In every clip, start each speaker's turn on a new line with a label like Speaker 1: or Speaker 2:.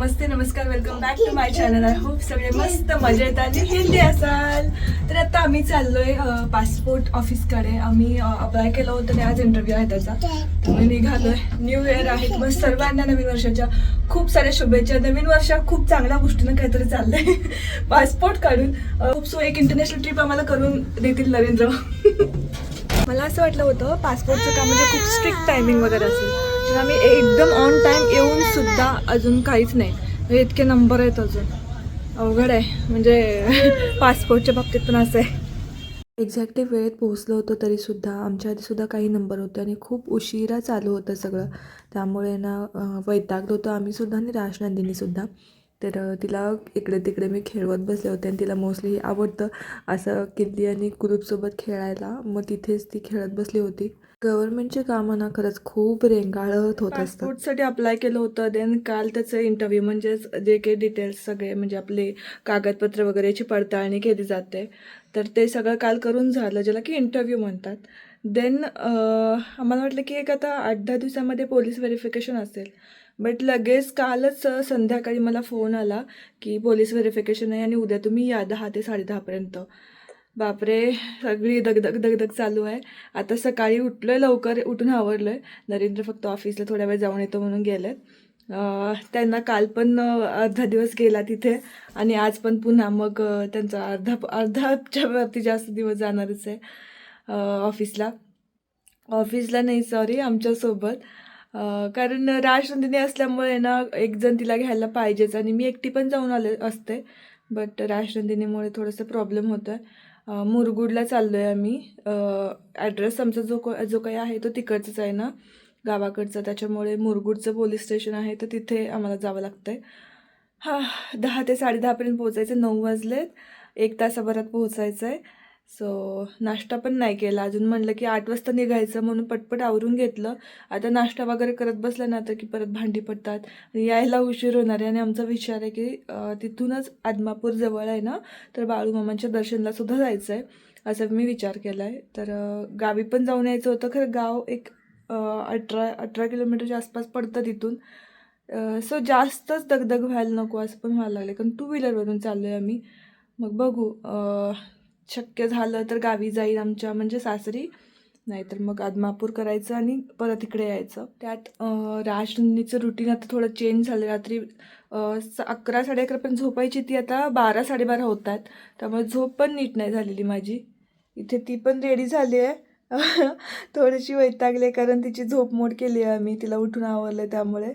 Speaker 1: नमस्ते नमस्कार welcome back to my channel I hope सगळे मस्त मजेत आणि हेल्दी असाल. तर आता आम्ही चाललोय पासपोर्ट ऑफिसकडे आम्ही अप्लाय केलं होतं आणि आज इंटरव्ह्यू आहे त्याचा. त्यामुळे निघालोय. न्यू इयर आहे. मग सर्वांना नवीन वर्षाच्या खूप साऱ्या शुभेच्छा. नवीन वर्षात खूप चांगल्या गोष्टीनं काहीतरी चाललंय. पासपोर्ट काढून खूप सो एक इंटरनॅशनल ट्रिप आम्हाला करून देतील नरेंद्र. मला असं वाटलं होतं पासपोर्टचं काम म्हणजे खूप स्ट्रिक्ट टायमिंग वगैरे असेल. तर आम्ही एकदम ऑन टाइम येऊन सुद्धा अजून काहीच नाही. म्हणजे इतके नंबर आहेत अजून. अवघड आहे. म्हणजे पासपोर्टच्या बाबतीत पण असं आहे. एक्झॅक्टली वेळेत पोहोचलो होतो तरीसुद्धा आमच्या आधीसुद्धा काही नंबर होते आणि खूप उशिरा चालू होतं सगळं. त्यामुळे ना वैतागलो होतो आम्हीसुद्धा आणि राजनंदिनीसुद्धा तर तिला इकडे तिकडे मी खेळवत बसले होते आणि तिला मोस्टली आवडतं असं किल्ली आणि ग्रुपसोबत खेळायला. मग तिथेच ती खेळत बसली होती. गव्हर्नमेंटची कामं ना खरंच खूप रेंगाळत होत असतात. पासपोर्टसाठी अप्लाय केलं होतं देन काल त्याचं इंटरव्ह्यू म्हणजेच जे काही डिटेल्स सगळे म्हणजे आपले कागदपत्र वगैरेची पडताळणी केली जाते. तर ते सगळं काल करून झालं ज्याला की इंटरव्ह्यू म्हणतात. देन आम्हाला वाटलं की एक आता आठ दहा दिवसामध्ये पोलीस व्हेरिफिकेशन असेल. बट लगेच कालच संध्याकाळी मला फोन आला की पोलीस व्हेरिफिकेशन आहे आणि उद्या तुम्ही या दहा ते साडेदहापर्यंत बापरे सगळी दगदग दगदग चालू आहे. आता सकाळी उठलोय लवकर उठून आवरलोय. नरेंद्र फक्त ऑफिसला थोड्या वेळ जाऊन येतो म्हणून गेलेत. त्यांना काल पण अर्धा दिवस गेला तिथे आणि आज पण पुन्हा मग त्यांचा अर्धा अर्धाच्या वरती जास्त दिवस जाणारच आहे ऑफिसला ऑफिसला नाही सॉरी आमच्यासोबत कारण राजनंदिनी असल्यामुळे ना एकजण तिला घ्यायला पाहिजेच आणि मी एकटी पण जाऊन आले असते. बट राजनंदिनीमुळे थोडंसं प्रॉब्लेम होतं आहे मुरगुडला चाललो आहे आम्ही ॲड्रेस आमचा जो को जो काही आहे तो तिकडचाच आहे ना गावाकडचा. त्याच्यामुळे मुरगुडचं पोलीस स्टेशन आहे तर तिथे आम्हाला जावं लागतं आहे हां दहा ते साडेदहापर्यंत पोहोचायचं. नऊ वाजलेत. एक तासाभरात पोहोचायचं आहे सो नाश्ता पण नाही केला. अजून म्हणलं की आठ वाजता निघायचं म्हणून पटपट आवरून घेतलं. आता नाश्ता वगैरे करत बसलं ना तर की परत भांडी पडतात. आणि यायला उशीर होणार आहे. आणि आमचा विचार आहे की तिथूनच आदमापूर जवळ आहे ना तर बाळूमामांच्या दर्शनला सुद्धा जायचं आहे. असं मी विचार केला आहे तर गावी पण जाऊन यायचं होतं. खरं गाव एक अठरा अठरा किलोमीटरच्या आसपास पडतं तिथून. सो जास्तच दगदग व्हायला नको असं पण व्हायला लागलं कारण टू व्हीलरवरून चाललो आहे आम्ही. मग बघू शक्य झालं तर गावी जाईल आमच्या म्हणजे सासरी. नाहीतर मग आदमापूर करायचं आणि परत इकडे यायचं. त्यात राजनंदीचं रुटीन आता थोडं चेंज झालं. रात्री स- अकरा साडे अकरापर्यंत झोपायची ती आता बारा साडेबारा होत आहेत त्यामुळे झोप पण नीट नाही झालेली माझी. इथे ती पण रेडी झाली आहे. थोडीशी वैतागली कारण तिची झोप मोड केली आहे आम्ही. तिला उठून आवरलं त्यामुळे.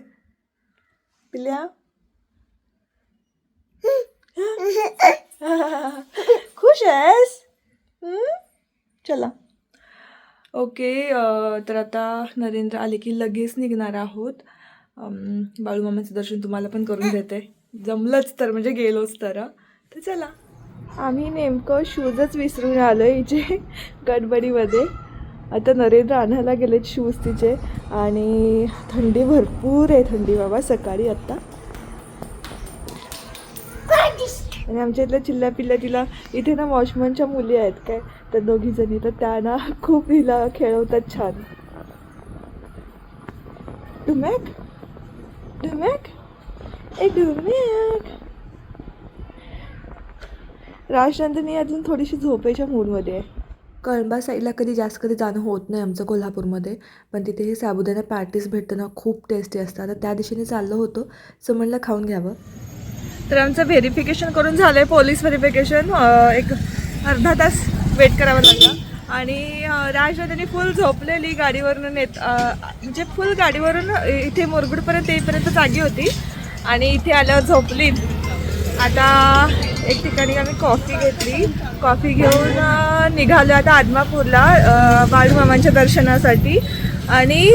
Speaker 1: पिल्या? खुश आहे हम्म? चला ओके तर आता नरेंद्र आले की लगेच निघणार आहोत. बाळूमामाचं दर्शन तुम्हाला पण करून देते. जमलंच तर म्हणजे गेलोच तर. तर चला. आम्ही नेमकं शूजच विसरून आलो इथे गडबडीमध्ये. आता नरेंद्र आणायला गेलेत शूज तिचे आणि थंडी भरपूर आहे थंडी बाबा सकाळी आत्ता आणि आमच्या इथल्या चिल्ल्या पिल्ल्या तिला इथे ना वॉचमनच्या मुली आहेत काय? तर दोघी जणी तर त्या ना खूप हिला खेळवतात छान. डुमॅक डुमॅक ए डुमॅक राजनंदिनी अजून थोडीशी झोपेच्या मूडमध्ये आहे. कळंबा साईडला कधी जास्त कधी जाणं होत नाही आमचं कोल्हापूरमध्ये पण तिथे हे साबुदाणा पॅटीस भेटतं ना खूप टेस्टी असतात तर त्या दिशेने चाललं होतं सो म्हणलं खाऊन घ्यावं. तर आमचं व्हेरिफिकेशन करून झालं आहे पोलीस व्हेरिफिकेशन एक अर्धा तास वेट करावा लागला. आणि अं, फुल झोपलेली गाडीवरून नेत म्हणजे फुल गाडीवरून इथे मोरगुडपर्यंत येईपर्यंत जागी होती. आणि इथे आल्यावर झोपली. आता एक ठिकाणी आम्ही कॉफी घेतली. कॉफी घेऊन निघालो आता आदमापूरला बाळूमामांच्या दर्शनासाठी. आणि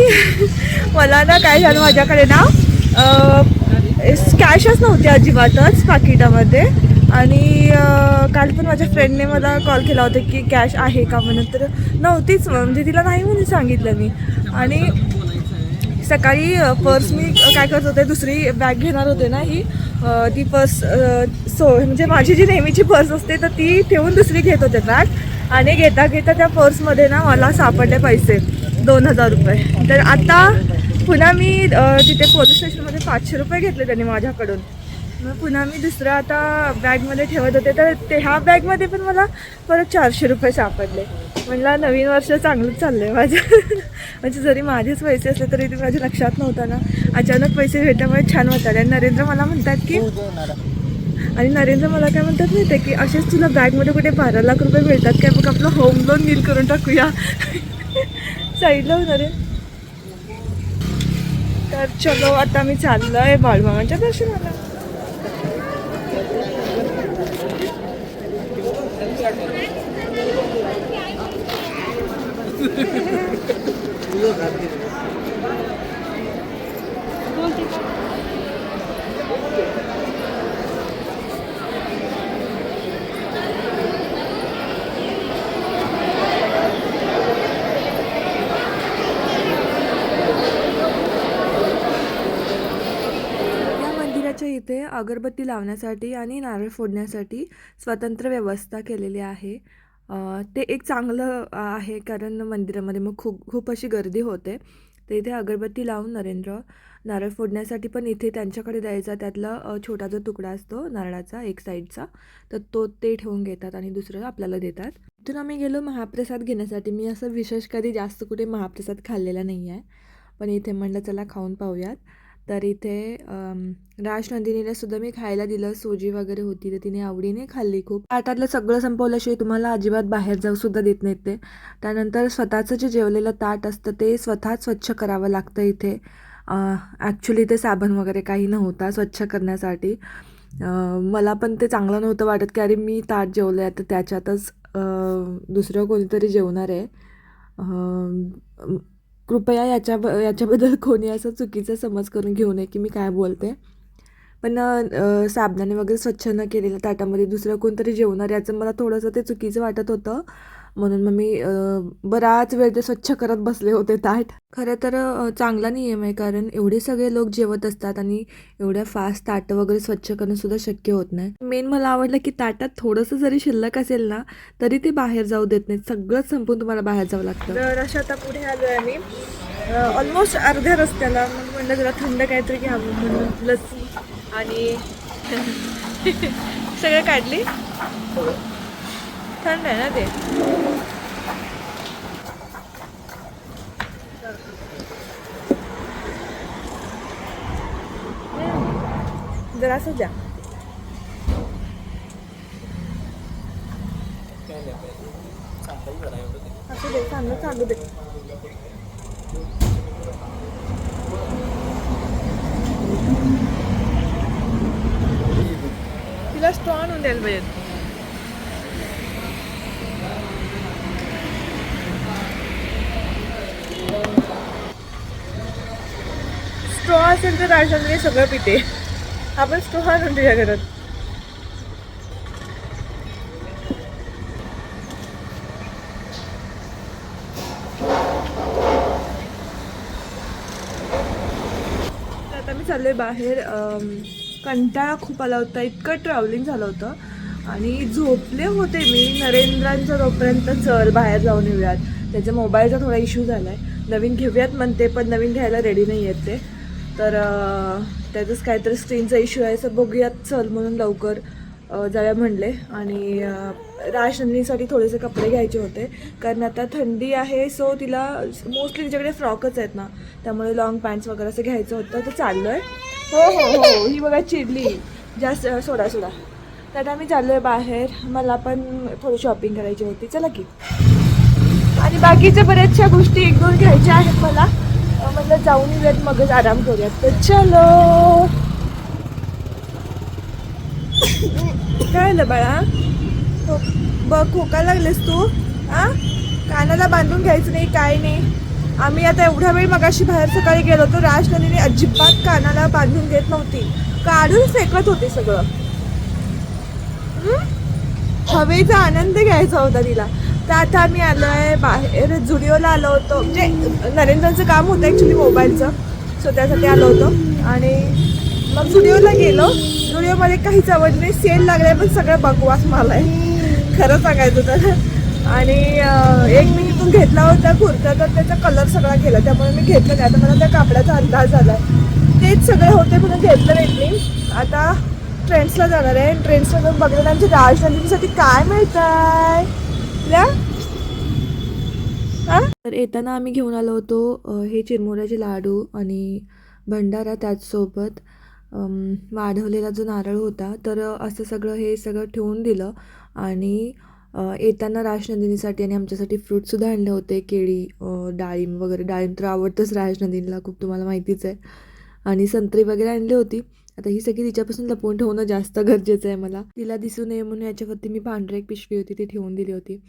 Speaker 1: मला ना काय झालं माझ्याकडे ना कॅशच नव्हती अजिबातच पाकिटामध्ये. आणि काल पण माझ्या फ्रेंडने मला कॉल केला होता की कॅश आहे का म्हणून. तर नव्हतीच म्हणजे तिला नाही म्हणून सांगितलं मी. आणि सकाळी पर्स मी काय करत होते दुसरी बॅग घेणार होते ना ही ती पर्स सो म्हणजे माझी जी नेहमीची पर्स असते तर ती ठेवून दुसरी घेत होते बॅग आणि घेता घेता त्या पर्समध्ये ना मला सापडले पैसे दोन हजार रुपये. तर आता पुन्हा मी तिथे पोलीस स्टेशनमध्ये पाचशे रुपये घेतले त्यांनी माझ्याकडून. मग पुन्हा मी दुसरं आता बॅगमध्ये ठेवत होते. तर ते ह्या बॅगमध्ये पण मला परत चारशे रुपये सापडले. म्हणलं नवीन वर्ष चांगलंच चाललं आहे माझं. म्हणजे जरी माझेच पैसे असले तरी ते माझ्या लक्षात नव्हतं ना. अचानक पैसे भेटल्यामुळे छान वाटतात आणि नरेंद्र मला म्हणतात की आणि नरेंद्र मला काय म्हणतात माहिती ते की असेच तुला बॅगमध्ये कुठे बारा लाख रुपये मिळतात काय? मग आपलं होम लोन नील करून टाकूया. साईडला होणार आहे तर चलो आता मी चाललो आहे बाळमामांच्या दर्शनाला. या मंदिराच्या इथे अगरबत्ती लावण्यासाठी आणि नारळ फोडण्यासाठी स्वतंत्र व्यवस्था केलेली आहे. ते एक चांगलं आहे कारण मंदिरामध्ये मग खूप खूप अशी गर्दी होते. तर इथे अगरबत्ती लावून नरेंद्र नारळ फोडण्यासाठी पण इथे त्यांच्याकडे द्यायचा. त्यातला छोटा जो तुकडा असतो नारळाचा एक साईडचा तर तो ते ठेवून घेतात आणि दुसरं आपल्याला देतात. इथून आम्ही गेलो महाप्रसाद घेण्यासाठी. मी असं विशेष कधी जास्त कुठे महाप्रसाद खाल्लेला नाही आहे. पण इथे म्हणलं चला खाऊन पाहूयात. तर इथे राजनंदिनीलासुद्धा सुद्धा मी खायला दिलं. सोजी वगैरे होती तर तिने आवडीने खाल्ली खूप. ताटातलं सगळं संपवल्याशिवाय तुम्हाला अजिबात बाहेर जाऊ सुद्धा देत नाहीत ते. त्यानंतर स्वतःचं जे जेवलेलं ताट असतं ते स्वतःच स्वच्छ करावं लागतं इथे. ॲक्च्युली ते साबण वगैरे काही नव्हता स्वच्छ करण्यासाठी. मला पण ते चांगलं नव्हतं वाटत की अरे मी ताट जेवलं आहे तर त्याच्यातच दुसरं कोणीतरी जेवणार आहे. कृपया याच्या याच्याबद्दल कोणी असं चुकीचा समज करून घेऊ नये की मी काय बोलते. पण साबणाने वगैरे स्वच्छ न केलेल्या ताटामध्ये दुसरं कोणतरी जेवणार याचं मला थोडंसं ते चुकीचं वाटत होतं. म्हणून मग मी बराच वेळ ते स्वच्छ करत बसले होते ताट. खरं तर चांगला नियम आहे कारण एवढे सगळे लोक जेवत असतात आणि एवढ्या फास्ट ताटं वगैरे स्वच्छ करणं सुद्धा शक्य होत नाही. मेन मला आवडलं की ताटात थोडंसं जरी शिल्लक असेल ना तरी ते बाहेर जाऊ देत नाहीत. सगळंच संपून तुम्हाला बाहेर जावं लागतं. तर अशा आता पुढे आलो आहे मी ऑलमोस्ट अर्ध्या रस्त्याला. मग म्हणलं जरा थंड काहीतरी घ्यावं म्हणून लस्सी आणि सगळं काढली. थंड आहे ना ते जरा असं द्या असं दे चांगलं चालू दे तिला स्ट्रॉ आणून द्यायला पाहिजे असेल तर राजधानी सगळं पिते. आपण स्ट्रॉ आणून तुझ्या घरात. तर आता मी चाललोय बाहेर कंटाळा खूप आला होता इतकं ट्रॅव्हलिंग झालं होतं. आणि झोपले होते मी नरेंद्रांचा जोपर्यंत चल बाहेर जाऊन येऊयात. त्याच्या मोबाईलचा थोडा इश्यू झाला आहे नवीन घेऊयात म्हणते पण नवीन घ्यायला रेडी नाही येत ते. तर त्याचंच काहीतरी स्क्रीनचा इश्यू आहे. तर बघूयात. चल म्हणून लवकर जाऊया म्हणले. आणि राजनंदिनीसाठी थोडेसे कपडे घ्यायचे होते. कारण आता थंडी आहे सो तिला मोस्टली तिच्याकडे फ्रॉकच आहेत ना. त्यामुळे लॉंग पॅन्ट्स वगैरे असं घ्यायचं होतं. तर चाललो आहे हो हो हो. ही बघा चिडली. जास्त सोडा सोडा. तर आता मी चाललो आहे बाहेर. मला पण थोडी शॉपिंग करायची होती. चला की. आणि बाकीच्या बऱ्याचशा गोष्टी एक दोन घ्यायच्या आहेत मला. म्हटलं जाऊन येऊयात मगच आराम करूयात. तर चलो. काय आलं बाळा? बघ खोका लागलेस तू. हा कानाला बांधून घ्यायचं नाही काय नाही. आम्ही आता एवढ्या वेळ मगाशी बाहेर सकाळी गेलो होतो राजधानीने अजिबात कानाला बांधून घेत नव्हती. काढून फेकत होती सगळं. हवेचा आनंद घ्यायचा होता तिला. तर आता आम्ही आलो आहे बाहेर जुडिओला आलो होतो. म्हणजे नरेंद्रांचं काम होतं ॲक्च्युली मोबाईलचं. सो त्यासाठी आलो होतो. आणि मग जुडिओला गेलो. जुडिओमध्ये काहीच आवड नाही. सेल लागलाय पण सगळं बकवास मला आहे. खरं सांगायचं तर. आणि एक मी
Speaker 2: इथून घेतला होता कुर्ता तर त्याचा कलर सगळा गेला. त्यामुळे मी घेतलं नाही. आता मला त्या कापडाचा अंदाज आलाय. तेच सगळे होते म्हणून घेतलं नाही मी. आता ट्रेंड्सला जाणार आहे. ट्रेंड्सला जाऊन बघणार आमच्या राजधानीसाठी काय मिळत आहे तर येताना आम्ही घेऊन आलो होतो हे चिरमुऱ्याचे लाडू आणि भंडारा त्याचसोबत वाढवलेला जो नारळ होता. तर असं सगळं हे सगळं ठेवून दिलं आणि येताना राजनंदिनीसाठी आणि आमच्यासाठी फ्रूटसुद्धा आणले होते. केळी डाळिंब वगैरे. डाळिंब तर आवडतंच राजनंदिनीला खूप तुम्हाला माहितीच आहे. आणि संत्री वगैरे आणली होती. आता ही सगळी तिच्यापासून लपवून ठेवणं जास्त गरजेचं आहे मला. तिला दिसू नये म्हणून याच्यावरती मी पांढरी एक पिशवी होती ती ठेवून दिली होती.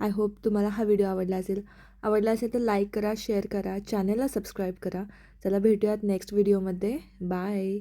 Speaker 2: आय होप तुम्हाला हा व्हिडिओ आवडला असेल. आवडला असेल तर लाईक करा शेअर करा चॅनलला सबस्क्राईब करा. चला भेटूयात नेक्स्ट व्हिडिओमध्ये बाय